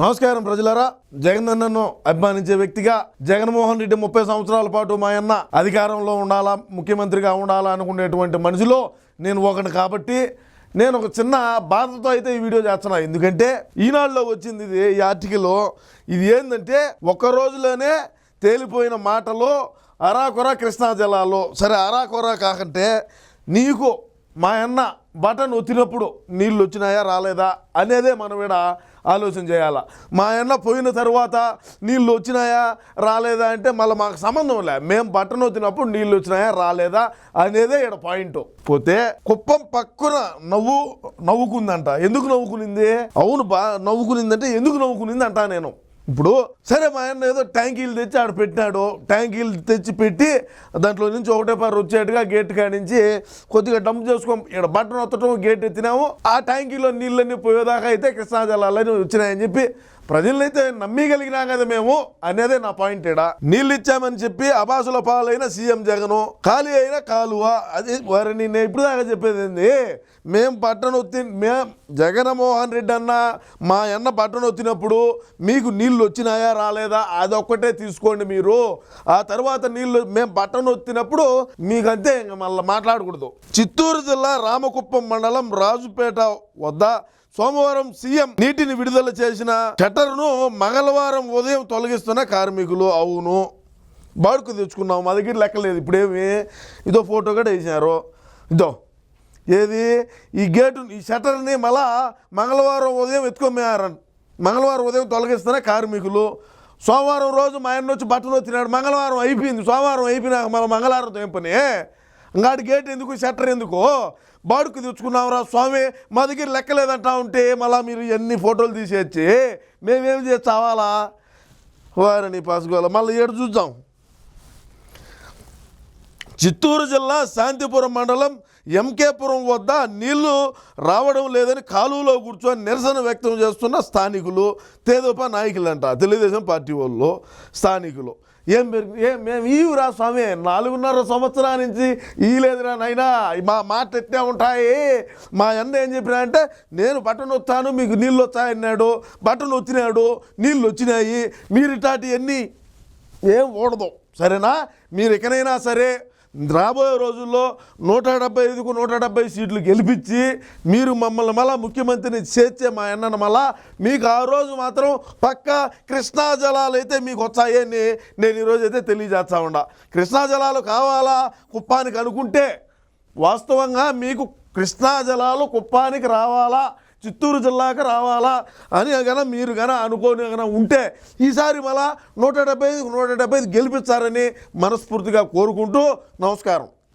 నమస్కారం ప్రజలారా. జగన్ అన్నను అభిమానించే వ్యక్తిగా జగన్మోహన్ రెడ్డి ముప్పై సంవత్సరాల పాటు మా అన్న అధికారంలో ఉండాలా ముఖ్యమంత్రిగా ఉండాలా అనుకునేటువంటి మనిషిలో నేను ఒకటి కాబట్టి నేను ఒక చిన్న బాధతో అయితే ఈ వీడియో చేస్తున్నా. ఎందుకంటే ఈనాడులో వచ్చింది ఇది ఈ ఆర్టికల్ ఇది ఏంటంటే ఒక్క రోజులోనే తేలిపోయిన మాటలు అరాకొర కృష్ణా జిల్లాలో. సరే అరాకొర కాకంటే నీకు మా అన్న బటన్ ఒత్తినప్పుడు నీళ్ళు వచ్చినాయా రాలేదా అనేదే మనం ఈడ ఆలోచన చేయాలా. మా అన్న పోయిన తర్వాత నీళ్ళు వచ్చినాయా రాలేదా అంటే మళ్ళీ మాకు సంబంధం లే. మేము బటన్ ఒత్తినప్పుడు నీళ్ళు వచ్చినాయా రాలేదా అనేదే ఇక్కడ పాయింట్ పోతే కుప్పం పక్కన నవ్వు నవ్వుకుందంట. ఎందుకు నవ్వుకునింది? అవును బా నవ్వుకునిందంటే ఎందుకు నవ్వుకునింది అంటా నేను. ఇప్పుడు సరే మా ఆయన ఏదో ట్యాంకీలు తెచ్చి ఆడ పెట్టినాడు. ట్యాంకీలు తెచ్చి పెట్టి దాంట్లో నుంచి ఒకటే పారు వచ్చేట్టుగా గేట్ కాడించి కొద్దిగా డంప్ చేసుకోం ఇక్కడ బట్టను ఒత్తటం గేట్ ఎత్తినాము. ఆ ట్యాంకీలో నీళ్ళన్నీ పోయేదాకా అయితే కృష్ణా జలాలని వచ్చినాయని చెప్పి ప్రజలనైతే నమ్మిగలిగినా కదా మేము? అనేదే నా పాయింట్ ఏడా? నీళ్ళు ఇచ్చామని చెప్పి అబాసుల పాలైన సీఎం జగను ఖాళీ అయినా కాలువ అది వారిని నేను ఇప్పుడు దాకా చెప్పేది ఏంది? మేము పట్టణ ఒత్తి మేం జగన్మోహన్ రెడ్డి అన్న మా అన్న పట్టణ ఒత్తినప్పుడు మీకు నీళ్ళు వచ్చినాయా రాలేదా? అదొక్కటే తీసుకోండి మీరు. ఆ తర్వాత నీళ్ళు మేము పట్టణ ఒత్తినప్పుడు మీకు ఇంక మళ్ళీ మాట్లాడకూడదు. చిత్తూరు జిల్లా రామకుప్పం మండలం రాజుపేట వద్ద సోమవారం సీఎం నీటిని విడుదల చేసిన షట్టర్ను మంగళవారం ఉదయం తొలగిస్తున్న కార్మికులు అవును. బాడుకు తెచ్చుకున్నాం మా దగ్గర లెక్కలేదు ఇప్పుడేమి? ఇదో ఫోటో కూడా వేసినారు. ఇదో ఏది? ఈ గేటు ఈ షట్టర్ని మళ్ళా మంగళవారం ఉదయం ఎత్తుకోమేయారని మంగళవారం ఉదయం తొలగిస్తున్న కార్మికులు సోమవారం రోజు మా ఆయన వచ్చి బట్టలు వచ్చినాడు. మంగళవారం అయిపోయింది. సోమవారం అయిపోయినాక మళ్ళీ మంగళవారం ఏం పని. ఇంకాడు గేట్ ఎందుకు? షట్టర్ ఎందుకు? బాడుకు తెచ్చుకున్నావురా స్వామి మా దగ్గర లెక్కలేదంటా ఉంటే మళ్ళీ మీరు ఎన్ని ఫోటోలు తీసేచ్చి మేమేం చేసి చావాలా? వారిని పాసుకోవాలి మళ్ళీ ఏడు చూద్దాం. చిత్తూరు జిల్లా శాంతిపురం మండలం ఎంకేపురం వద్ద నీళ్ళు రావడం లేదని కాలువలో కూర్చొని నిరసన వ్యక్తం చేస్తున్న స్థానికులు తేదోప నాయకులంట. తెలుగుదేశం పార్టీ వాళ్ళు స్థానికులు. ఏం పెరిగి ఏం మేము ఈవురా స్వామి? నాలుగున్నర సంవత్సరాల నుంచి ఈ లేదురా నాయనా. మా మాట ఎట్టే ఉంటాయి? మా అన్న ఏం చెప్పినా అంటే నేను బటన్ వస్తాను మీకు నీళ్ళు వచ్చాయన్నాడు బటన్ వచ్చినాడు నీళ్ళు వచ్చినాయి మీరు ఇటాటి ఎన్ని ఏం ఓడదు. సరేనా? మీరు ఎక్కడైనా సరే రాబోయే రోజుల్లో నూట డెబ్బై ఐదుకు నూట డెబ్బై సీట్లు గెలిపించి మీరు మమ్మల్ని మళ్ళా ముఖ్యమంత్రిని చేర్చే మా అన్నను మళ్ళా మీకు ఆ రోజు మాత్రం పక్క కృష్ణా జలాలు అయితే మీకు వచ్చాయని నేను ఈరోజు అయితే తెలియజేస్తా ఉండా కృష్ణా జలాలు కావాలా? కుప్పానికి అనుకుంటే వాస్తవంగా మీకు కృష్ణా జలాలు కుప్పానికి రావాలా? చిత్తూరు జిల్లాకి రావాలా అని గన మీరు కనుక అనుకోని గన ఉంటే ఈసారి మళ్ళా నూట డెబ్బై నూట డెబ్బై గెలిపించారని మనస్ఫూర్తిగా కోరుకుంటూ నమస్కారం.